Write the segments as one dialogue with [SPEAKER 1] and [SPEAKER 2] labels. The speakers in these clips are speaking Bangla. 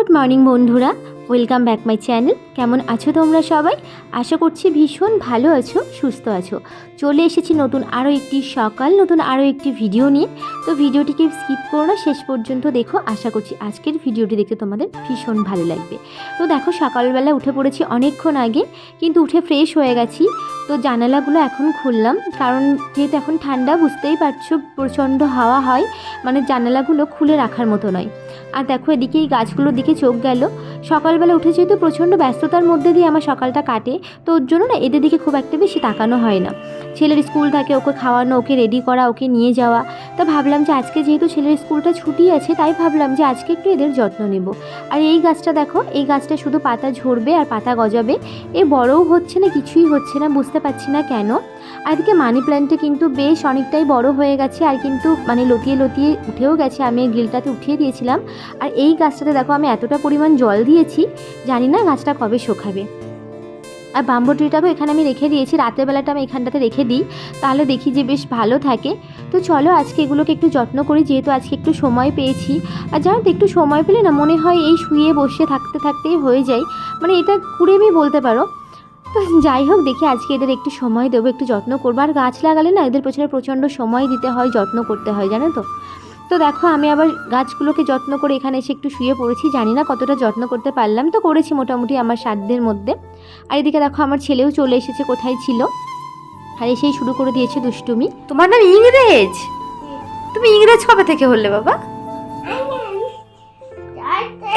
[SPEAKER 1] গুড মর্নিং বন্ধুরা, ওয়েলকাম ব্যাক মাই চ্যানেল। কেমন আছো তোমরা সবাই? আশা করছি ভীষণ ভালো আছো, সুস্থ আছো। চলে এসেছি নতুন আরও একটি সকাল, নতুন আরও একটি ভিডিও নিয়ে। তো ভিডিওটিকে স্কিপ করো না, শেষ পর্যন্ত দেখো। আশা করছি আজকের ভিডিওটি দেখতে তোমাদের ভীষণ ভালো লাগবে। তো দেখো, সকালবেলা উঠে পড়েছি অনেকক্ষণ আগে, কিন্তু উঠে ফ্রেশ হয়ে গেছি। তো জানালাগুলো এখন খুললাম, কারণ যেহেতু এখন ঠান্ডা, বুঝতেই পারছ, প্রচণ্ড হাওয়া হয়। মানে জানালাগুলো খুলে রাখার মতো নয়। আর দেখো এদিকে এই গাছগুলোর দিকে চোখ গেল। সকালবেলা উঠে যেহেতু প্রচণ্ড ব্যস্ততার মধ্যে দিয়ে আমার সকালটা কাটে, তো ওর জন্য না এদের দিকে খুব একটা বেশি তাকানো হয় না। ছেলের স্কুল থাকে, ওকে খাওয়ানো, ওকে রেডি করা, ওকে নিয়ে যাওয়া। তো ভাবলাম যে আজকে যেহেতু ছেলের স্কুলটা ছুটি আছে, তাই ভাবলাম যে আজকে একটু এদের যত্ন নেব। আর এই গাছটা দেখো, এই গাছটা শুধু পাতা ঝরবে আর পাতা গজাবে। এ বড়ও হচ্ছে না, কিছুই হচ্ছে না, বুঝতে পারছি না কেন। আর এদিকে মানি প্ল্যান্টটা কিন্তু বেশ অনেকটাই বড় হয়ে গেছে, আর কিন্তু মানে লতিয়ে লতিয়ে উঠেও গেছে। আমি গ্রিলটাতে উঠিয়ে দিয়েছিলাম। আর এই গাছটাতে দেখো, আমি এতটা পরিমাণ জল দিয়েছি, জানি না গাছটা কবে শোকাবে। আর বাম্বু ট্রিটাকেও এখানে আমি রেখে দিয়েছি। রাতের বেলাটা আমি এখানটাতে রেখে দিই, তাহলে দেখি যে বেশ ভালো থাকে। তো চলো, আজকে এগুলোকে একটু যত্ন করি, যেহেতু আজকে একটু সময় পেয়েছি। আর জানো তো, একটু সময় পেলে না মনে হয় এই শুয়ে বসে থাকতে থাকতেই হয়ে যায়। মানে এটা কুড়েমি বলতে পারো তো যাই হোক, দেখি আজকে এদের একটু সময় দেবো, একটু যত্ন করব। আর গাছ লাগালে না, এদের পেছনে প্রচণ্ড সময় দিতে হয়, যত্ন করতে হয়, জানো তো? তো দেখো, আমি আবার গাছগুলোকে যত্ন করে এখানে এসে একটু শুয়ে পড়েছি। জানি না কতটা যত্ন করতে পারলাম। তো করেছি মোটামুটি আমার সাধ্যের মধ্যে। আর এদিকে দেখো, আমার ছেলেও চলে এসেছে, কোথায় ছিল? আর এসেই শুরু করে দিয়েছে দুষ্টুমি।
[SPEAKER 2] তোমার নাম ইংরেজ? তুমি ইংরেজ কবে থেকে হলে, বাবা?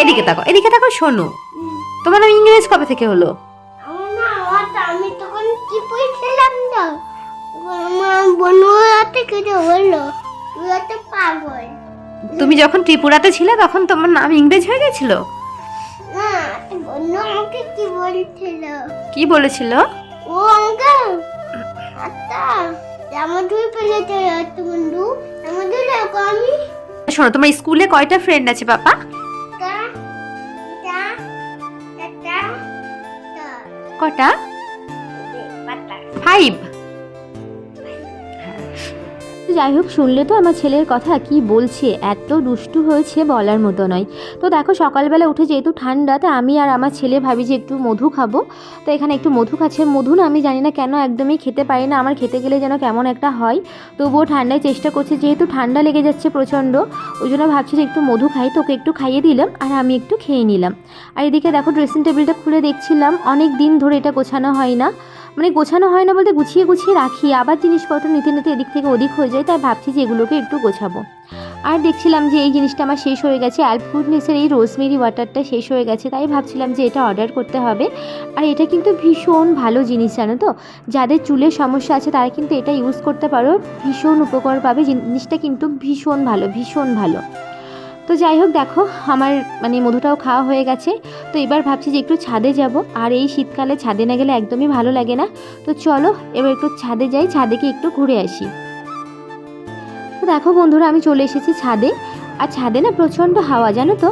[SPEAKER 2] এদিকে তাকো এদিকে তাকো শোনো। তোমার নাম ইংরেজ কবে থেকে হলো?
[SPEAKER 3] আমার বন্ধুরা থেকে যে বলল তুই তো পাগল।
[SPEAKER 2] তুমি যখন ত্রিপুরাতে ছিলে তখন তোমার নাম ইংরেজ হয়ে গেছিল?
[SPEAKER 3] না তো বন্ধু আমাকে কি বলছিল?
[SPEAKER 2] কি বলেছিল?
[SPEAKER 3] ও আচ্ছা বন্ধু আমি
[SPEAKER 2] শোনো তোমার স্কুলে কয়টা ফ্রেন্ড আছে বাবা? কটা? ফাইভ
[SPEAKER 1] যাই হোক শুনলে তো আমার ছেলের কথা কি বলছে? এত দুষ্টু হয়েছে বলার মতো নয়। তো দেখো, সকালবেলা উঠে যেহেতু ঠান্ডা, তো আমি আর আমার ছেলে ভাবি যে একটু মধু খাব। তো এখানে একটু মধু খাচ্ছে। মধু না আমি জানি না কেন একদমই খেতে পারি না। আমার খেতে গেলে যেন কেমন একটা হয়। তবুও ঠান্ডায় চেষ্টা করছে। যেহেতু ঠান্ডা লেগে যাচ্ছে প্রচণ্ড, ওই জন্য ভাবছি যে একটু মধু খাই। তোকে একটু খাইয়ে দিলাম আর আমি একটু খেয়ে নিলাম। আর এদিকে দেখো ড্রেসিং টেবিলটা খুলে দেখছিলাম। অনেক দিন ধরে এটা গোছানো হয় না। মানে গোছানো হয় না বলতে গুছিয়ে গুছিয়ে রাখি। আবার জিনিসপত্র নিতে নিতে এদিক থেকে ওদিক হয়ে যায়, তাই ভাবছি যে এগুলোকে একটু গোছাবো। আর দেখছিলাম যে এই জিনিসটা আমার শেষ হয়ে গেছে। অ্যালফুডনেসের এই রোজমেরি ওয়াটারটা শেষ হয়ে গেছে, তাই ভাবছিলাম যে এটা অর্ডার করতে হবে। আর এটা কিন্তু ভীষণ ভালো জিনিস, জানো তো? যাদের চুলের সমস্যা আছে, তারা কিন্তু এটা ইউজ করতে পারো। ভীষণ উপকার পাবে। জিনিসটা কিন্তু ভীষণ ভালো ভীষণ ভালো। তো যাই হোক, দেখো, আমার মানে মধুটাও খাওয়া হয়ে গেছে। তো এবার ভাবছি যে একটু ছাদে যাব। আর এই শীতকালে ছাদে না গেলে একদমই ভালো লাগে না। তো চলো, এবার একটু ছাদে যাই, ছাদে গিয়ে একটু ঘুরে আসি। তো দেখো বন্ধুরা, আমি চলে এসেছি ছাদে। আর ছাদে না প্রচণ্ড হাওয়া, জানো তো?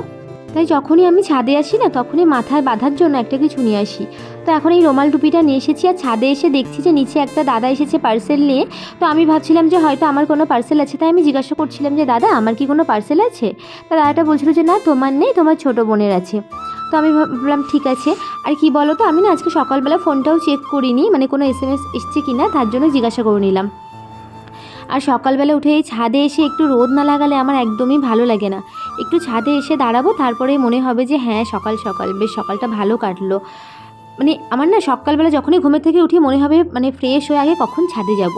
[SPEAKER 1] তাই যখনই আমি ছাদে আসি না, তখনই মাথায় বাঁধার জন্য একটা কিছু নিয়ে আসি। তো এখন এই রুমাল টুপিটা নিয়ে এসেছি আর ছাদে এসে দেখছি যে নিচে একটা দাদা এসেছে পার্সেল নিয়ে। তো আমি ভাবছিলাম যে হয়তো আমার কোনো পার্সেল আছে, তাই আমি জিজ্ঞাসা করছিলাম যে, দাদা, আমার কি কোনো পার্সেল আছে? তা দাদাটা বলছিল যে, না, তোমার নেই, তোমার ছোটো বোনের আছে। তো আমি ভাবলাম, ঠিক আছে। আর কি বলো তো, আমি না আজকে সকালবেলা ফোনটাও চেক করিনি মানে কোনো এস এম এস এসছে কি না তার জন্য জিজ্ঞাসা করে নিলাম। আর সকালবেলা উঠে এই ছাদে এসে একটু রোদ না লাগালে আমার একদমই ভালো লাগে না। একটু ছাদে এসে দাঁড়াবো তারপরে মনে হবে যে হ্যাঁ সকাল সকাল, বেশ সকালটা ভালো কাটলো। মানে আমার না সকালবেলা যখনই ঘুমের থেকে উঠি মনে হবে মানে ফ্রেশ হয়ে আগে কখন ছাদে যাব।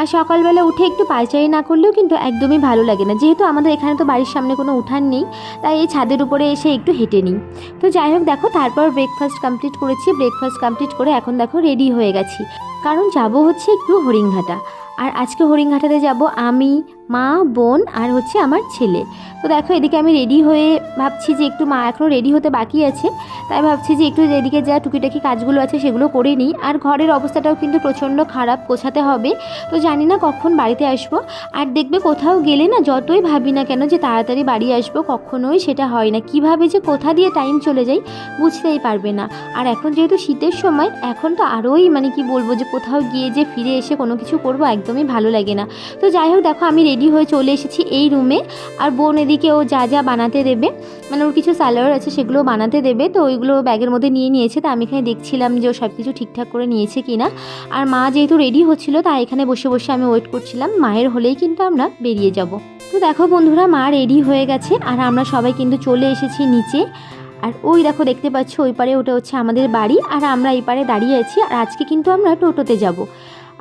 [SPEAKER 1] আর সকালবেলা উঠে একটু পায়চারি না করলেও কিন্তু একদমই ভালো লাগে না। যেহেতু আমাদের এখানে তো বাড়ির সামনে কোনো উঠান নেই, তাই এই ছাদের উপরে এসে একটু হেঁটে নিই। তো যাই হোক দেখো, তারপর ব্রেকফাস্ট কমপ্লিট করেছি। ব্রেকফাস্ট কমপ্লিট করে এখন দেখো রেডি হয়ে গেছি। কারণ যাব হচ্ছে একটু হরিংঘাটা আর আজকে হরিণঘাটাতে যাব আমি মা, বোন আর হচ্ছে আমার ছেলে। তো দেখো, এদিকে আমি রেডি হয়ে ভাবছি যে একটু মা এখনও রেডি হতে বাকি আছে। তাই ভাবছি যে একটু এদিকে যা টুকিটাকি কাজগুলো আছে সেগুলো করে নিই। আর ঘরের অবস্থাটাও কিন্তু প্রচণ্ড খারাপ, গোছাতে হবে। তো জানি না কখন বাড়িতে আসব। আর দেখবে কোথাও গেলে না যতই ভাবি না কেন যে তাড়াতাড়ি বাড়ি আসব, কখনোই সেটা হয় না। কীভাবে যে কোথা দিয়ে টাইম চলে যায় বুঝতেই পারবে না। আর এখন যেহেতু শীতের সময়, এখন তো আরোই মানে কি বলব যে কোথাও গিয়ে যে ফিরে এসে কোনো কিছু করব একদমই ভালো লাগে না। তো যাই হোক, দেখো আমি রেডি হয়ে চলে এসেছি এই রুমে আর বোন এদিকে ও যা যা বানাতে দেবে মানে ওর কিছু স্যালোয়ার আছে সেগুলো বানাতে দেবে। তো ওইগুলো ব্যাগের মধ্যে নিয়ে নিয়েছে, তা আমি এখানে দেখছিলাম যে ও সব কিছু ঠিকঠাক করে নিয়েছে কি না আর মা যেহেতু রেডি হচ্ছিল, তাই এখানে বসে বসে আমি ওয়েট করছিলাম। মায়ের হলেই কিন্তু আমরা বেরিয়ে যাব। তো দেখো বন্ধুরা, মা রেডি হয়ে গেছে, আর আমরা সবাই কিন্তু চলে এসেছি নিচে। আর ওই দেখো দেখতে পাচ্ছ, ওই পারে ওটা হচ্ছে আমাদের বাড়ি, আর আমরা এই পারে দাঁড়িয়ে আছি। আর আজকে কিন্তু আমরা টোটোতে যাব।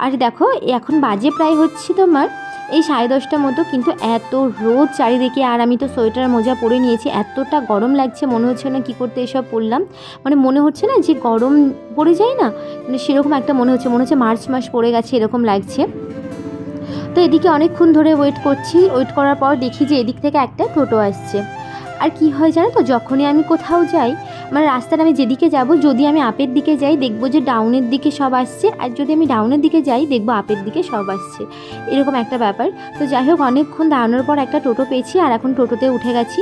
[SPEAKER 1] আর দেখো, এখন বাজে প্রায় হচ্ছে তোমার এই সাড়ে দশটার মতো কিন্তু এত রোদ চারিদিকে, আর আমি তো সোয়েটার মোজা পরে নিয়েছি, এতটা গরম লাগছে, মনে হচ্ছে না কী করতে এসব পরলাম মানে মনে হচ্ছে না যে গরম পড়ে যায় না? মানে সেরকম একটা মনে হচ্ছে মনে হচ্ছে মার্চ মাস পড়ে গেছে, এরকম লাগছে। তো এদিকে অনেকক্ষণ ধরে ওয়েট করছি ওয়েট করার পর দেখি যে এদিক থেকে একটা টোটো আসছে। আর কি হয় জানো তো, যখনই আমি কোথাও যাই মানে রাস্তার আমি যেদিকে যাব, যদি আমি আপের দিকে যাই, দেখব যে ডাউনের দিকে সব আসছে, আর যদি আমি ডাউনের দিকে যাই, দেখব আপের দিকে সব আসছে। এরকম একটা ব্যাপার। তো যাই হোক, অনেকক্ষণ দাঁড়ানোর পর একটা টোটো পেয়েছি, আর এখন টোটোতে উঠে গেছি।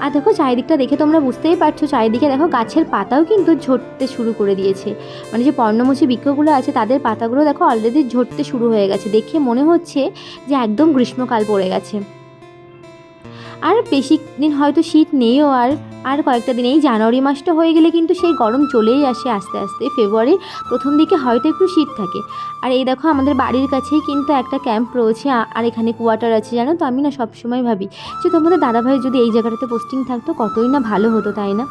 [SPEAKER 1] আর দেখো, চারিদিকটা দেখে তোমরা বুঝতেই পারছ, চারিদিকে দেখো গাছের পাতাও কিন্তু ঝরতে শুরু করে দিয়েছে। মানে যে পর্ণমোচী বৃক্ষগুলো আছে, তাদের পাতাগুলো দেখো অলরেডি ঝরতে শুরু হয়ে গেছে। দেখে মনে হচ্ছে যে একদম গ্রীষ্মকাল পড়ে গেছে। আর বেশি দিন হয়তো শীত নেইও আর আর কয়েকটা দিন, এই জানুয়ারি মাসটা হয়ে গেলে কিন্তু সেই গরম চলেই আসে আস্তে আস্তে। ফেব্রুয়ারি প্রথম দিকে হয়তো একটু শীত থাকে। আর এই দেখো আমাদের বাড়ির কাছেই কিন্তু একটা ক্যাম্প রয়েছে আর এখানে কোয়ার্টার আছে, জানো তো? আমি না সবসময় ভাবি যে তোমাদের দাদাভাই যদি এই জায়গাটাতে পোস্টিং থাকতো, কতই না ভালো হতো, তাই না?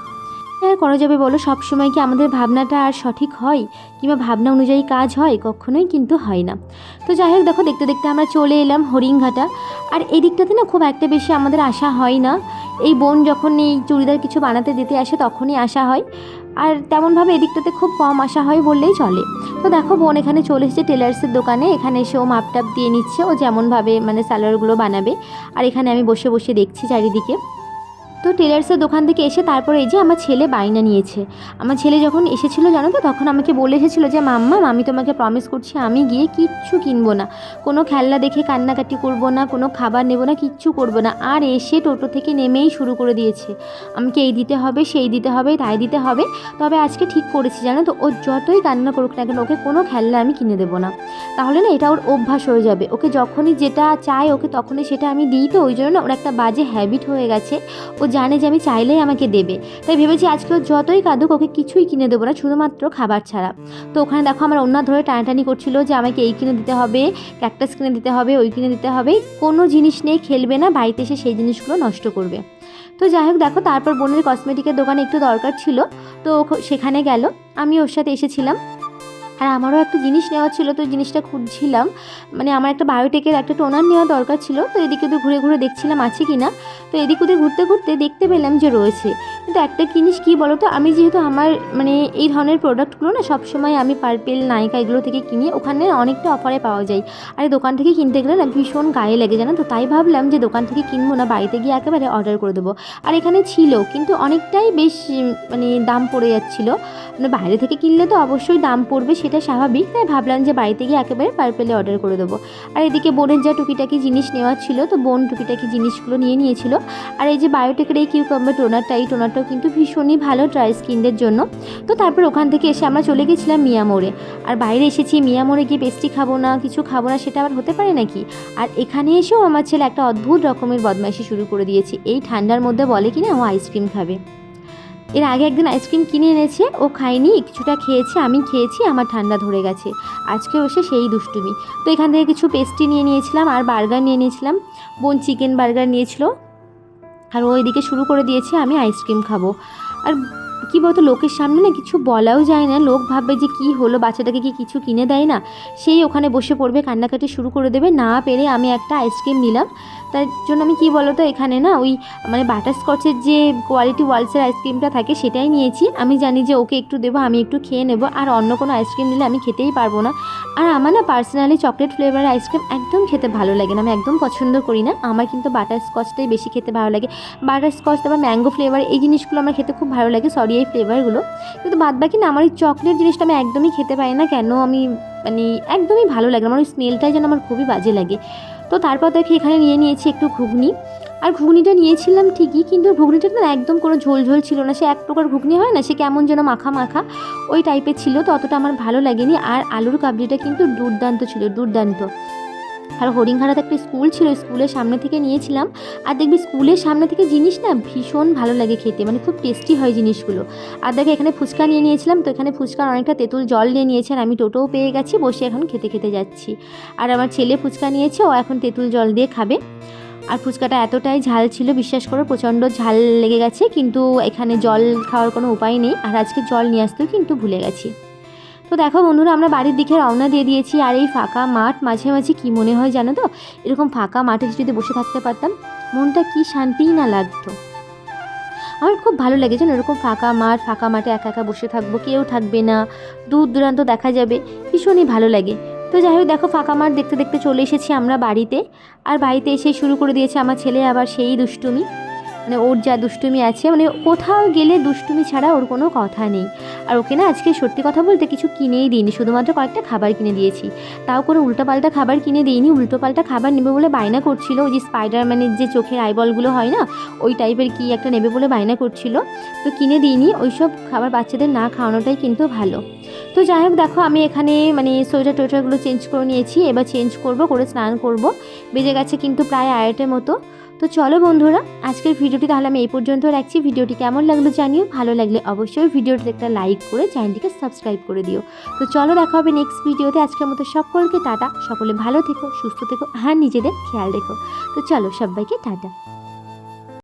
[SPEAKER 1] আর করা যাবে বলো। সব সময় কি আমাদের ভাবনাটা আর সঠিক হয়? কিংবা ভাবনা অনুযায়ী কাজ হয়? কখনোই কিন্তু হয় না। তো যাই হোক, দেখো, দেখতে দেখতে আমরা চলে এলাম হরিংঘাটা আর এই দিকটাতে না খুব একটা বেশি আমাদের আসা হয় না। এই বোন যখন এই চুড়িদার কিছু বানাতে দিতে আসে, তখনই আসা হয়। আর তেমনভাবে এদিকটাতে খুব কম আসা হয় বললেই চলে। তো দেখো, বোন এখানে চলে এসেছে টেলার্সের দোকানে। এখানে এসে ও মাপটাপ দিয়ে নিচ্ছে। ও যেমনভাবে মানে স্যালোয়ারগুলো বানাবে। আর এখানে আমি বসে বসে দেখছি চারিদিকে। তো টেলার্সের দোকান থেকে এসে তারপরে এই যে আমার ছেলে বাইনা নিয়েছে। আমার ছেলে যখন এসেছিল, জানো তো, তখন আমাকে বলে এসেছিল যে, মাম্মা, আমি তোমাকে প্রমিস করছি, আমি গিয়ে কিচ্ছু কিনবো না। কোনো খেলনা দেখে কান্নাকাটি করব না, কোনো খাবার নেব না, কিচ্ছু করব না। আর এসে টোটো থেকে নেমেই শুরু করে দিয়েছে। আমাকে এই দিতে হবে, সেই দিতে হবে, তাই দিতে হবে। তবে আজকে ঠিক করেছি, জানো তো, ও যতই কান্না করুক না কেন, ওকে কোনো খেলনা আমি কিনে দেবো না। তাহলে না, এটা ওর অভ্যাস হয়ে যাবে। ওকে যখনই যেটা চায় ওকে তখনই সেটা আমি দিই তো, ওই জন্য না, ওর একটা বাজে হ্যাবিট হয়ে গেছে। ও জানে যে আমি চাইলেই আমাকে দেবে। তাই ভেবেছি আজকে ও যতই কাঁদুক, ওকে কিছুই কিনে দেবো না, শুধুমাত্র খাবার ছাড়া। তো ওখানে দেখো আমার অন্য ধরে টানাটানি করছিল যে আমাকে এই কিনে দিতে হবে ক্যাকটাস কিনে দিতে হবে, ওই কিনে দিতে হবে। কোনো জিনিস নেই, খেলবে না, বাড়িতে এসে সেই জিনিসগুলো নষ্ট করবে। তো যাই হোক দেখো, তারপর বোনের কসমেটিকের দোকানে একটু দরকার ছিল। তো সেখানে গেল। আমি ওর সাথে এসেছিলাম। আর আমারও একটা জিনিস নেওয়া ছিল, তো জিনিসটা খুঁজছিলাম। মানে আমার একটা বায়োটেকের একটা টোনার নেওয়া দরকার ছিল, তো এদিকে তো ঘুরে ঘুরে দেখছিলাম আছে কি না তো এদিক ওদিক ঘুরতে ঘুরতে দেখতে পেলাম যে রয়েছে। কিন্তু একটা জিনিস কী বলো তো আমি যেহেতু আমার মানে এই ধরনের প্রোডাক্টগুলো না সবসময় আমি পার্পেল নায়িকা এগুলো থেকে কিনি, ওখানে অনেকটা অফারে পাওয়া যায়। আর এই দোকান থেকে কিনতে গেলে না ভীষণ গায়ে লেগে জানো তো? তাই ভাবলাম যে দোকান থেকে কিনবো না, বাড়িতে গিয়ে একেবারে অর্ডার করে দেবো। আর এখানে ছিল, কিন্তু অনেকটাই বেশ মানে দাম পড়ে যাচ্ছিল। মানে বাইরে থেকে কিনলে তো অবশ্যই দাম পড়বে, সেটা স্বাভাবিক। তাই ভাবলাম যে বাড়িতে গিয়ে একেবারে পার্পেলে অর্ডার করে দেবো। আর এদিকে বোনের যা টুকিটাকি জিনিস নেওয়ার ছিল, তো বোন টুকিটাকি জিনিসগুলো নিয়ে নিয়েছিল। আর এই যে বায়োটেকের এই কিউকাম্বার টোনারটা এই টোনারটাও কিন্তু ভীষণই ভালো ড্রাই স্কিনদের জন্য। তো তারপর ওখান থেকে এসে আমরা চলে গেছিলাম মিয়ামোড়ে আর বাইরে এসেছি মিয়ামোড়ে গিয়ে পেস্ট্রি খাব না, কিছু খাব না, সেটা আবার হতে পারে নাকি? আর এখানে এসেও আমার ছেলে একটা অদ্ভুত রকমের বদমাইশি শুরু করে দিয়েছে। এই ঠান্ডার মধ্যে বলে কি না ও আইসক্রিম খাবে। এর আগে একদিন আইসক্রিম কিনে এনেছে, ও খায়নি, কিছুটা খেয়েছে, আমি খেয়েছি, আমার ঠান্ডা ধরে গেছে। আজকেও এসে সেই দুষ্টুমি। তো এখান থেকে কিছু পেস্ট্রি নিয়ে নিয়েছিলাম, আর বার্গার নিয়ে নিয়েছিলাম। বোন চিকেন বার্গার নিয়েছিল। আর ও এদিকে শুরু করে দিয়েছে, আমি আইসক্রিম খাব। আর কি বলতো, লোকের সামনে না কিছু বলাও যায় না। লোক ভাববে যে কি হলো, বাচ্চাটাকে কি কিছু কিনে দেয় না? সেই ওখানে বসে পড়বে, কান্নাকাটি শুরু করে দেবে। না পেরে আমি একটা আইসক্রিম নিলাম। তার জন্য আমি কি বলতো, এখানে না ওই মানে বাটারস্কচের যে কোয়ালিটি ওয়ালসের আইসক্রিমটা থাকে, সেটাই নিয়েছি। আমি জানি যে ওকে একটু দেবো, আমি একটু খেয়ে নেব। আর অন্য কোনো আইসক্রিম নিলে আমি খেতেই পারব না। আর আমার না পার্সোনালি চকলেট ফ্লেভার আইসক্রিম একদম খেতে ভালো লাগে না, আমি একদম পছন্দ করি না। আমার কিন্তু বাটার স্কচটাই বেশি খেতে ভালো লাগে। বাটার স্কচ তারপর ম্যাঙ্গো ফ্লেভার এই জিনিসগুলো আমার খেতে খুব ভালো লাগে সরি এই ফ্লেভারগুলো কিন্তু বাদ বাকি না, আমার ওই চকলেট জিনিসটা আমি একদমই খেতে পারি না, কেন আমি মানে একদমই ভালো লাগে আমার ওই স্মেলটাই যেন আমার খুবই বাজে লাগে। তো তারপর দেখি এখানে নিয়ে নিয়েছি একটু ঘুগনি। আর ঘুগনিটা নিয়েছিলাম ঠিকই, কিন্তু ঘুগনিটা না একদম কোনো ঝোল ঝোল ছিল না। সে এক প্রকার ঘুগনি হয় না, সে কেমন যেন মাখা মাখা ওই টাইপের ছিল, তো অতটা আমার ভালো লাগেনি। আর আলুর কাবলিটা কিন্তু দুর্দান্ত ছিল, দুর্দান্ত। আর হরিণঘাটাতে একটা স্কুল ছিল, স্কুলের সামনে থেকে নিয়েছিলাম। আর দেখবি স্কুলের সামনে থেকে জিনিস না ভীষণ ভালো লাগে খেতে মানে খুব টেস্টি হয় জিনিসগুলো। আর দেখো এখানে ফুচকা নিয়ে নিয়েছিলাম, তো এখানে ফুচকার অনেকটা তেঁতুল জল নিয়ে নিয়েছে আর আমি টোটোও পেয়ে গেছি, বসে এখন খেতে খেতে যাচ্ছি। আর আমার ছেলে ফুচকা নিয়েছে, ও এখন তেঁতুল জল দিয়ে খাবে। আর ফুচকাটা এতটাই ঝাল ছিল, বিশ্বাস করো প্রচণ্ড ঝাল লেগে গেছে, কিন্তু এখানে জল খাওয়ার কোনো উপায় নেই। আর আজকে জল নিয়ে আসতেও কিন্তু ভুলে গেছি। তো দেখো বন্ধুরা, আমরা বাড়ির দিকে রওনা দিয়ে দিয়েছি, আর এই ফাঁকা মাঠ, মাঝে মাঝে কী মনে হয় জানো তো? এরকম ফাঁকা মাঠে যদি বসে থাকতে পারতাম, মনটা কি শান্তিই না লাগতো। আমার খুব ভালো লাগে যেন এরকম ফাঁকা মাঠ, ফাঁকা মাঠে একা একা বসে থাকব, কেউ থাকবে না, দূর দূরান্ত দেখা যাবে, ভীষণই ভালো লাগে। তো যাই হোক, দেখো ফাঁকা মাঠ দেখতে দেখতে চলে এসেছি আমরা বাড়িতে। আর বাড়িতে এসে শুরু করে দিয়েছে আমার ছেলে আবার সেই দুষ্টুমি। মানে ওর যা দুষ্টুমি আছে মানে কোথাও গেলে দুষ্টুমি ছাড়া ওর কোনো কথা নেই। আর ওকে না আজকে সত্যি কথা বলতে কিছু কিনেই দিইনি, শুধুমাত্র কয়েকটা খাবার কিনে দিয়েছি। তাও কোনো উল্টোপাল্টা খাবার কিনে দিইনি, উল্টোপাল্টা খাবার নেবে বলে বায়না করছিল। ওই যে স্পাইডারম্যানের যে চোখের আইবলগুলো হয় না, ওই টাইপের কি একটা নেবে বলে বায়না করছিল। তো কিনে দিইনি, ওইসব খাবার বাচ্চাদের না খাওয়ানোটাই কিন্তু ভালো। তো যাই হোক, দেখো আমি এখানে মানে সোয়েটার টোয়েটারগুলো চেঞ্জ করে নিয়েছি, এবার চেঞ্জ করব, করে স্নান করব। বেজে গেছে কিন্তু প্রায় আড়াইটের মতো। তো চলো বন্ধুরা, আজকের ভিডিওটি তাহলে আমি এই পর্যন্ত রাখছি। ভিডিওটি কেমন লাগল জানিও, ভালো লাগলে অবশ্যই ভিডিওটিতে একটা লাইক করে চ্যানেলটিকে সাবস্ক্রাইব করে দিও। তো চলো দেখা হবে নেক্সট ভিডিওতে। আজকের মতো সকলকে টাটা। সকলে ভালো থেকো, সুস্থ থেকো হ্যাঁ নিজেদের খেয়াল রেখো। তো চলো সবাইকে টাটা।